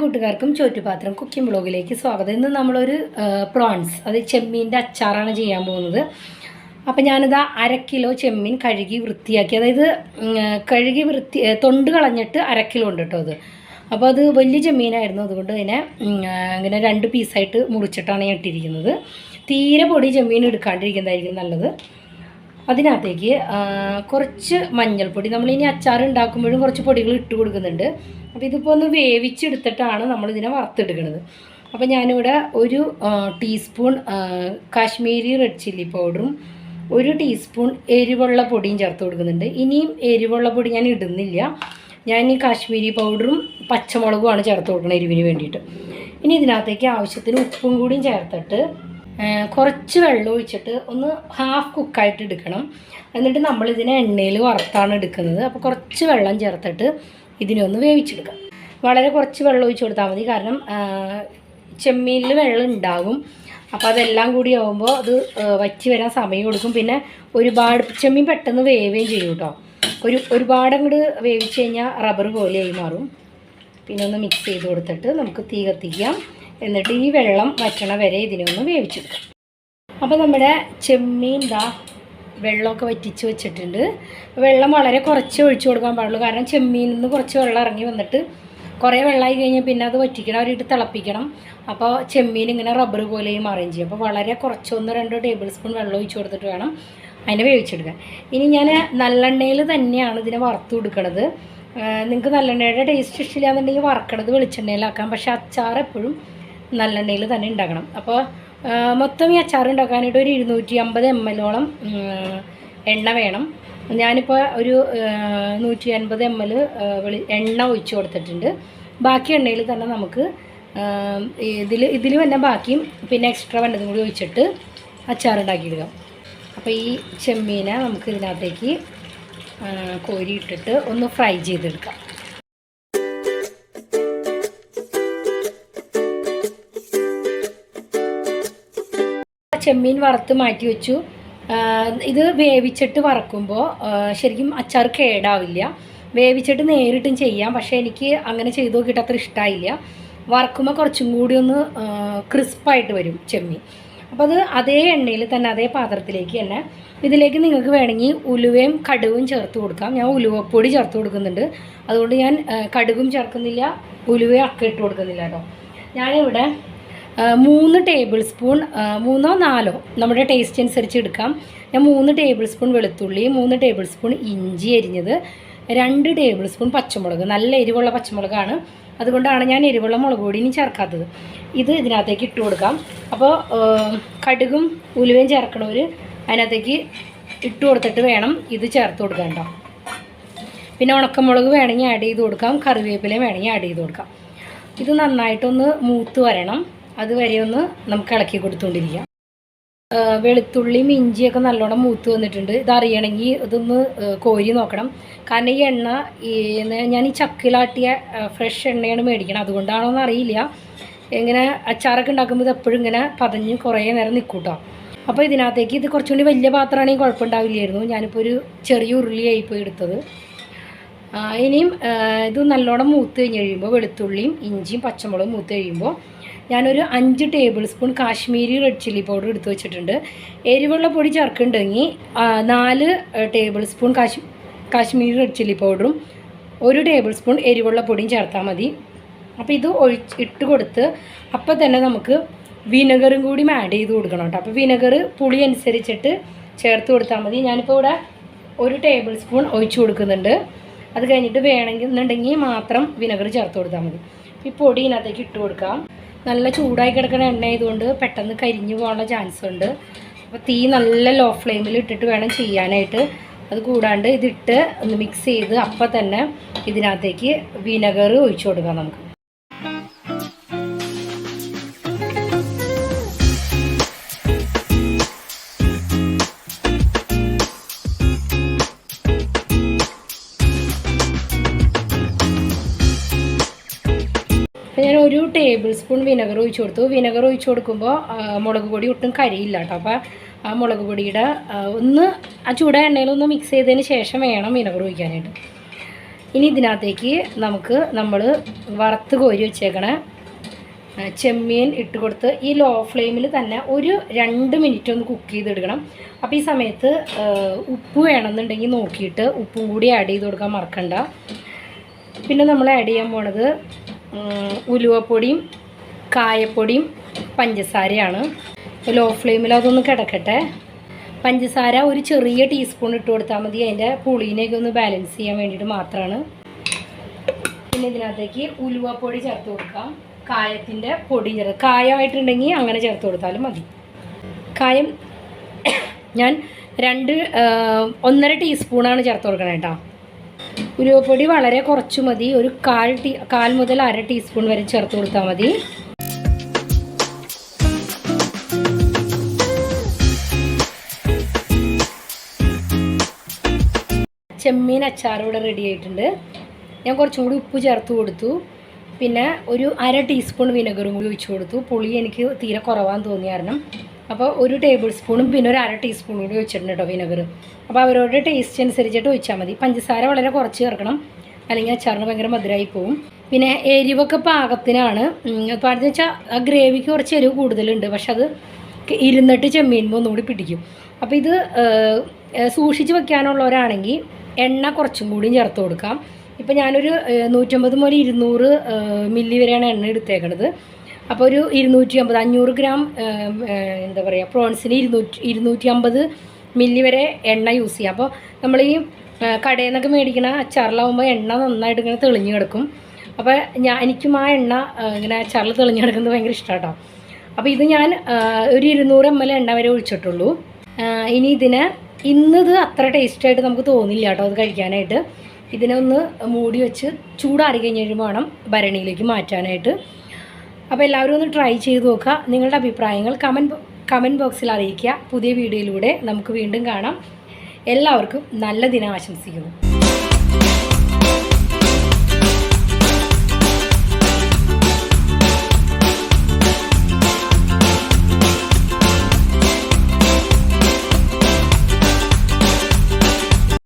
കൂട്ടുകാർക്കും ചോറ്റുപാത്രം കുക്കിംഗ് ബ്ലോഗിലേക്ക് സ്വാഗതം. ഇന്ന് നമ്മളൊരു പ്രോൺസ് അത് ചെമ്മീന്റെ അച്ചാറാണ് ചെയ്യാൻ പോകുന്നത്. അപ്പം ഞാനിത് അര കിലോ ചെമ്മീൻ കഴുകി വൃത്തിയാക്കി അതായത് കഴുകി വൃത്തി തൊണ്ട് കളഞ്ഞിട്ട് അര കിലോ ഉണ്ട് കേട്ടോ അത്. അപ്പോൾ അത് വലിയ ചെമ്മീനായിരുന്നു. അതുകൊണ്ട് ആ, ഇങ്ങനെ രണ്ട് പീസായിട്ട് മുറിച്ചിട്ടാണ് ഞാൻ ഇട്ടിരിക്കുന്നത്. തീരെ പൊടി ചെമ്മീൻ എടുക്കാണ്ടിരിക്കുന്നതായിരിക്കും നല്ലത്. അതിനകത്തേക്ക് കുറച്ച് മഞ്ഞൾപ്പൊടി. നമ്മളിനി അച്ചാർ ഉണ്ടാക്കുമ്പോഴും കുറച്ച് പൊടികൾ ഇട്ട് കൊടുക്കുന്നുണ്ട്. അപ്പോൾ ഇതിപ്പോൾ ഒന്ന് വേവിച്ചെടുത്തിട്ടാണ് നമ്മളിതിനെ വറുത്തെടുക്കുന്നത് അപ്പോൾ ഞാനിവിടെ ഒരു ടീസ്പൂൺ കാശ്മീരി റെഡ് ചില്ലി പൗഡറും ഒരു ടീസ്പൂൺ എരിവുള്ള പൊടിയും ചേർത്ത് കൊടുക്കുന്നുണ്ട്. ഇനിയും എരിവുള്ള പൊടി ഞാൻ ഇടുന്നില്ല. ഞാൻ ഈ കാശ്മീരി പൗഡറും പച്ചമുളകുമാണ് ചേർത്ത് കൊടുക്കുന്നത് എരിവിന് വേണ്ടിയിട്ട്. ഇനി ഇതിനകത്തേക്ക് ആവശ്യത്തിന് ഉപ്പും കൂടിയും ചേർത്തിട്ട് കുറച്ച് വെള്ളം ഒഴിച്ചിട്ട് ഒന്ന് ഹാഫ് കുക്കായിട്ട് എടുക്കണം. എന്നിട്ട് നമ്മളിതിനെ എണ്ണയിൽ വറുത്താണ് എടുക്കുന്നത്. അപ്പോൾ കുറച്ച് വെള്ളം ചേർത്തിട്ട് ഇതിനെ ഒന്ന് വേവിച്ചെടുക്കാം. വളരെ കുറച്ച് വെള്ളം ഒഴിച്ച് കൊടുത്താൽ മതി. കാരണം ചെമ്മീനിൽ വെള്ളം ഉണ്ടാകും. അപ്പോൾ അതെല്ലാം കൂടി ആകുമ്പോൾ അത് വറ്റി വരാൻ സമയം കൊടുക്കും. പിന്നെ ഒരുപാട് ചെമ്മീൻ പെട്ടെന്ന് വേവുകയും ചെയ്യും കേട്ടോ. ഒരു ഒരുപാട് അങ്ങോട്ട് വേവിച്ച് കഴിഞ്ഞാൽ റബ്ബർ പോലെയായി മാറും. പിന്നെ ഒന്ന് മിക്സ് ചെയ്ത് കൊടുത്തിട്ട് നമുക്ക് തീ കത്തിക്കാം. എന്നിട്ട് ഈ വെള്ളം വറ്റണ വരെ ഇതിനെ ഒന്ന് വേവിച്ചെടുക്കാം. അപ്പോൾ നമ്മുടെ ചെമ്മീൻ ദാ വെള്ളമൊക്കെ വറ്റിച്ച് വെച്ചിട്ടുണ്ട്. വെള്ളം വളരെ കുറച്ച് ഒഴിച്ചു കൊടുക്കാൻ പാടുള്ളൂ. കാരണം ചെമ്മീനിൽ നിന്ന് കുറച്ച് വെള്ളം ഇറങ്ങി വന്നിട്ട് കുറേ വെള്ളമായി കഴിഞ്ഞാൽ പിന്നെ അത് വറ്റിക്കണം അവരിട്ട് തിളപ്പിക്കണം. അപ്പോൾ ചെമ്മീൻ ഇങ്ങനെ റബ്ബർ പോലെയും മാറുകയും ചെയ്യും. അപ്പോൾ വളരെ കുറച്ചൊന്ന് രണ്ടോ ടേബിൾ സ്പൂൺ വെള്ളം ഒഴിച്ച് കൊടുത്തിട്ട് വേണം അതിനെ വേവിച്ചെടുക്കാൻ. ഇനി ഞാൻ നല്ലെണ്ണയിൽ തന്നെയാണ് ഇതിനെ വറുത്ത് കൊടുക്കണത്. നിങ്ങൾക്ക് നല്ലെണ്ണയുടെ ടേസ്റ്റ് ഇഷ്ടമില്ലാന്നുണ്ടെങ്കിൽ വറക്കണത് വെളിച്ചെണ്ണയിലാക്കാം. പക്ഷേ അച്ചാർ എപ്പോഴും നല്ലെണ്ണയിൽ തന്നെ ഉണ്ടാക്കണം. അപ്പോൾ മൊത്തം ഈ അച്ചാർ ഉണ്ടാക്കാനായിട്ട് ഒരു ഇരുന്നൂറ്റി അമ്പത് എം എല്ലോളം എണ്ണ വേണം. ഞാനിപ്പോൾ ഒരു നൂറ്റി അൻപത് എം എൽ വെളി എണ്ണ ഒഴിച്ചു കൊടുത്തിട്ടുണ്ട്. ബാക്കി എണ്ണയിൽ തന്നെ നമുക്ക് ഇതിൽ ഇതിൽ തന്നെ ബാക്കിയും പിന്നെ എക്സ്ട്രാ വേണ്ടതും കൂടി ഒഴിച്ചിട്ട് അച്ചാർ ഉണ്ടാക്കിയെടുക്കാം അപ്പോൾ ഈ ചെമ്മീനെ നമുക്ക് ഇതിനകത്തേക്ക് കോരി ഇട്ടിട്ട് ഒന്ന് ഫ്രൈ ചെയ്തെടുക്കാം. ചെമ്മീൻ വറുത്ത് മാറ്റി വെച്ചു. ഇത് വേവിച്ചിട്ട് വറക്കുമ്പോൾ ശരിക്കും അച്ചാർ കേടാവില്ല. വേവിച്ചിട്ട് നേരിട്ടും ചെയ്യാം പക്ഷേ എനിക്ക് അങ്ങനെ ചെയ്ത് നോക്കിയിട്ട് അത്ര ഇഷ്ടമായില്ല വറക്കുമ്പോൾ കുറച്ചും കൂടി ഒന്ന് ക്രിസ്പായിട്ട് വരും ചെമ്മീൻ. അപ്പോൾ അത് അതേ എണ്ണയിൽ തന്നെ അതേ പാത്രത്തിലേക്ക് തന്നെ ഇതിലേക്ക് നിങ്ങൾക്ക് വേണമെങ്കിൽ ഉലുവയും കടുവും ചേർത്ത് കൊടുക്കാം. ഞാൻ ഉലുവപ്പൊടി ചേർത്ത് കൊടുക്കുന്നുണ്ട്. അതുകൊണ്ട് ഞാൻ കടുകും ചേർക്കുന്നില്ല ഉലുവയും അക്ക ഇട്ട് കൊടുക്കുന്നില്ല കേട്ടോ. ഞാനിവിടെ മൂന്ന് ടേബിൾ സ്പൂൺ മൂന്നോ നാലോ നമ്മുടെ ടേസ്റ്റ് അനുസരിച്ച് എടുക്കാം. ഞാൻ മൂന്ന് ടേബിൾ സ്പൂൺ വെളുത്തുള്ളി മൂന്ന് ടേബിൾ സ്പൂൺ ഇഞ്ചി അരിഞ്ഞത് രണ്ട് ടേബിൾ സ്പൂൺ പച്ചമുളക് നല്ല എരിവുള്ള പച്ചമുളകാണ്. അതുകൊണ്ടാണ് ഞാൻ എരിവുള്ള മുളക് പൊടി ഇനി ചേർക്കാത്തത്. ഇത് ഇതിനകത്തേക്ക് ഇട്ട് കൊടുക്കാം. അപ്പോൾ കടുകും ഉലുവയും ചേർക്കണവർ അതിനകത്തേക്ക് ഇട്ട് കൊടുത്തിട്ട് വേണം ഇത് ചേർത്ത് കൊടുക്കാൻ പിന്നെ ഉണക്കമുളക് വേണമെങ്കിൽ ആഡ് ചെയ്ത് കൊടുക്കാം. കറിവേപ്പില വേണമെങ്കിൽ ആഡ് ചെയ്ത് കൊടുക്കാം. ഇത് നന്നായിട്ടൊന്ന് മൂത്ത് വരണം. അതുവരെ ഒന്ന് നമുക്ക് ഇളക്കി കൊടുത്തുകൊണ്ടിരിക്കാം. വെളുത്തുള്ളിയും ഇഞ്ചിയൊക്കെ നല്ലോണം മൂത്ത് വന്നിട്ടുണ്ട്. ഇതറിയണമെങ്കിൽ ഇതൊന്ന് കോരി നോക്കണം. കാരണം ഈ എണ്ണ ഞാൻ ഈ ചക്കിലാട്ടിയ ഫ്രഷ് എണ്ണയാണ് മേടിക്കണം അതുകൊണ്ടാണോ എന്ന് അറിയില്ല. ഇങ്ങനെ അച്ചാറൊക്കെ ഉണ്ടാക്കുമ്പോൾ ഇത് എപ്പോഴും ഇങ്ങനെ പതഞ്ഞ് കുറേ നേരം നിൽക്കൂട്ടോ അപ്പോൾ ഇതിനകത്തേക്ക് ഇത് കുറച്ചുകൂടി വലിയ പാത്രമാണെങ്കിൽ കുഴപ്പമുണ്ടാവില്ലായിരുന്നു. ഞാനിപ്പോൾ ഒരു ചെറിയ ഉരുളിയായിപ്പോയി എടുത്തത്. ആ, ഇനിയും ഇത് നല്ലോണം മൂത്ത് കഴിഞ്ഞ് കഴിയുമ്പോൾ വെളുത്തുള്ളിയും ഇഞ്ചിയും പച്ചമുളകും മൂത്ത് കഴിയുമ്പോൾ ഞാനൊരു അഞ്ച് tablespoon Kashmiri red chilli powder എടുത്ത് വെച്ചിട്ടുണ്ട്. എരിവുള്ള പൊടി ചേർക്കുന്നുണ്ടെങ്കിൽ നാല് ടേബിൾ സ്പൂൺ കാശ് കാശ്മീരി റെഡ് ചില്ലി പൗഡറും ഒരു ടേബിൾ സ്പൂൺ എരിവുള്ള പൊടിയും ചേർത്താൽ മതി. അപ്പോൾ ഇത് ഒഴിച്ച് ഇട്ട് കൊടുത്ത് അപ്പോൾ തന്നെ നമുക്ക് വിനെഗറും കൂടി ആഡ് ചെയ്ത് കൊടുക്കണം കേട്ടോ. അപ്പോൾ വിനെഗർ പുളി അനുസരിച്ചിട്ട് ചേർത്ത് കൊടുത്താൽ മതി. ഞാനിപ്പോൾ ഇവിടെ ഒരു ടേബിൾ സ്പൂൺ ഒഴിച്ച് കൊടുക്കുന്നുണ്ട്. അത് കഴിഞ്ഞിട്ട് വേണമെങ്കിൽ എന്നുണ്ടെങ്കിൽ മാത്രം വിനെഗർ ചേർത്ത് കൊടുത്താൽ മതി. ഈ പൊടി ഇതിനകത്തേക്ക് ഇട്ട് കൊടുക്കാം. നല്ല ചൂടായി കിടക്കുന്ന എണ്ണ ആയതുകൊണ്ട് പെട്ടെന്ന് കരിഞ്ഞു പോകാനുള്ള ചാൻസ് ഉണ്ട്. അപ്പോൾ തീ നല്ല ലോ ഫ്ലെയിമിൽ ഇട്ടിട്ട് വേണം ചെയ്യാനായിട്ട്. അത് കൂടാണ്ട് ഇതിട്ട് ഒന്ന് മിക്സ് ചെയ്ത് അപ്പം തന്നെ ഇതിനകത്തേക്ക് വിനെഗർ ഒഴിച്ചു കൊടുക്കാം നമുക്ക്. ടേബിൾ സ്പൂൺ വിനെഗർ ഒഴിച്ച് കൊടുത്തു. വിനെഗർ ഒഴിച്ച് കൊടുക്കുമ്പോൾ മുളക് പൊടി ഒട്ടും കരിയില്ല കേട്ടോ അപ്പോൾ ആ മുളക് പൊടിയുടെ ഒന്ന് ആ ചൂട എണ്ണയിലൊന്ന് മിക്സ് ചെയ്തതിന് ശേഷം വേണം വിനെഗർ ഒഴിക്കാനായിട്ട്. ഇനി ഇതിനകത്തേക്ക് നമുക്ക് നമ്മൾ വറുത്ത് കോരി വെച്ചേക്കണ ചെമ്മീൻ ഇട്ട് കൊടുത്ത് ഈ ലോ ഫ്ലെയിമിൽ തന്നെ ഒരു രണ്ട് മിനിറ്റ് ഒന്ന് കുക്ക് ചെയ്തെടുക്കണം അപ്പോൾ ഈ സമയത്ത് ഉപ്പ് വേണമെന്നുണ്ടെങ്കിൽ നോക്കിയിട്ട് ഉപ്പും കൂടി ആഡ് ചെയ്ത് കൊടുക്കാൻ മറക്കണ്ട. പിന്നെ നമ്മൾ ആഡ് ചെയ്യാൻ പോണത് ഉലുവപ്പൊടിയും കായപ്പൊടിയും പഞ്ചസാരയാണ്. ലോ ഫ്ലെയിമിൽ അതൊന്ന് കിടക്കട്ടെ. പഞ്ചസാര ഒരു ചെറിയ ടീസ്പൂൺ ഇട്ട് കൊടുത്താൽ മതി. അതിന്റെ പുളീനെയൊക്കെ ഒന്ന് ബാലൻസ് ചെയ്യാൻ വേണ്ടിയിട്ട് മാത്രമാണ് പിന്നെ ഇതിനകത്തേക്ക് ഉലുവപ്പൊടി ചേർത്ത് കൊടുക്കാം. കായത്തിന്റെ പൊടി ചേർത്ത് കായമായിട്ടുണ്ടെങ്കിൽ അങ്ങനെ ചേർത്ത് കൊടുത്താലും മതി. കായം ഞാൻ രണ്ട് ഒന്നര ടീസ്പൂണാണ് ചേർത്ത് കൊടുക്കണേ കേട്ടോ ഉലുവപ്പൊടി വളരെ കുറച്ചു മതി. ഒരു കാൽ ടീ കാൽ മുതൽ അര ടീസ്പൂൺ വരെ ചേർത്ത് കൊടുത്താൽ മതി. ചെമ്മീൻ അച്ചാർ ഇവിടെ റെഡി ആയിട്ടുണ്ട്. ഞാൻ കുറച്ചും കൂടി ഉപ്പ് ചേർത്ത് കൊടുത്തു. പിന്നെ ഒരു അര ടീസ്പൂൺ വിനെഗറും കൂടി ഒഴിച്ചു കൊടുത്തു. പുളി എനിക്ക് തീരെ കുറവാന്ന് തോന്നിയ കാരണം അപ്പോൾ ഒരു ടേബിൾ സ്പൂണും പിന്നെ ഒരു അര ടീസ്പൂൺ കൂടി വെച്ചിട്ടുണ്ട് കേട്ടോ വിനെഗർ അപ്പോൾ അവരവരുടെ ടേസ്റ്റ് അനുസരിച്ചിട്ട് ഒഴിച്ചാൽ മതി. പഞ്ചസാര വളരെ കുറച്ച് ചേർക്കണം. അല്ലെങ്കിൽ അച്ചാറിന് ഭയങ്കര മധുരമായി പോവും. പിന്നെ എരിവൊക്കെ പാകത്തിനാണ്. അതെന്ന് വെച്ചാൽ ആ ഗ്രേവിക്ക് കുറച്ച് എരിവ് കൂടുതലുണ്ട്. പക്ഷെ അത് ഇരുന്നിട്ട് ചെമ്മീനുമ്പോൾ ഒന്നുകൂടി പിടിക്കും. അപ്പോൾ ഇത് സൂക്ഷിച്ച് വെക്കാനുള്ളവരാണെങ്കിൽ എണ്ണ കുറച്ചും കൂടി ചേർത്ത് കൊടുക്കാം. ഇപ്പം ഞാനൊരു നൂറ്റമ്പത് മുതൽ ഇരുന്നൂറ് മില്ലി വരെയാണ് എണ്ണ എടുത്തേക്കണത്. അപ്പോൾ ഒരു ഇരുന്നൂറ്റി അമ്പത് അഞ്ഞൂറ് ഗ്രാം എന്താ പറയുക പ്രോൺസിന് ഇരുന്നൂറ്റി ഇരുന്നൂറ്റി അമ്പത് മില്ലി വരെ എണ്ണ യൂസ് ചെയ്യാം. അപ്പോൾ നമ്മൾ ഈ കടയിൽ നിന്നൊക്കെ മേടിക്കണ അച്ചാറിലാവുമ്പോൾ എണ്ണ നന്നായിട്ട് ഇങ്ങനെ തെളിഞ്ഞു കിടക്കും. അപ്പോൾ ഞാൻ എനിക്കും ആ എണ്ണ ഇങ്ങനെ അച്ചാറിൽ തെളിഞ്ഞു കിടക്കുന്നത് ഭയങ്കര ഇഷ്ടമാണ് അപ്പോൾ ഇത് ഞാൻ ഒരു ഇരുന്നൂറ് എം എൽ എണ്ണ വരെ ഒഴിച്ചിട്ടുള്ളൂ. ഇനി ഇതിന് ഇന്നത് അത്ര ടേസ്റ്റായിട്ട് നമുക്ക് തോന്നില്ല കേട്ടോ അത് കഴിക്കാനായിട്ട്. ഇതിനെ ഒന്ന് മൂടി വെച്ച് ചൂടാറി കഴിഞ്ഞ് കഴിയുമ്പോൾ വേണം ഭരണിയിലേക്ക് മാറ്റാനായിട്ട്. അപ്പോൾ എല്ലാവരും ഒന്ന് ട്രൈ ചെയ്ത് നോക്കുക. നിങ്ങളുടെ അഭിപ്രായങ്ങൾ കമന്റ് കമന്റ് ബോക്സിൽ അറിയിക്കുക. പുതിയ വീഡിയോയിലൂടെ നമുക്ക് വീണ്ടും കാണാം. എല്ലാവർക്കും നല്ല ദിനം ആശംസിക്കുന്നു.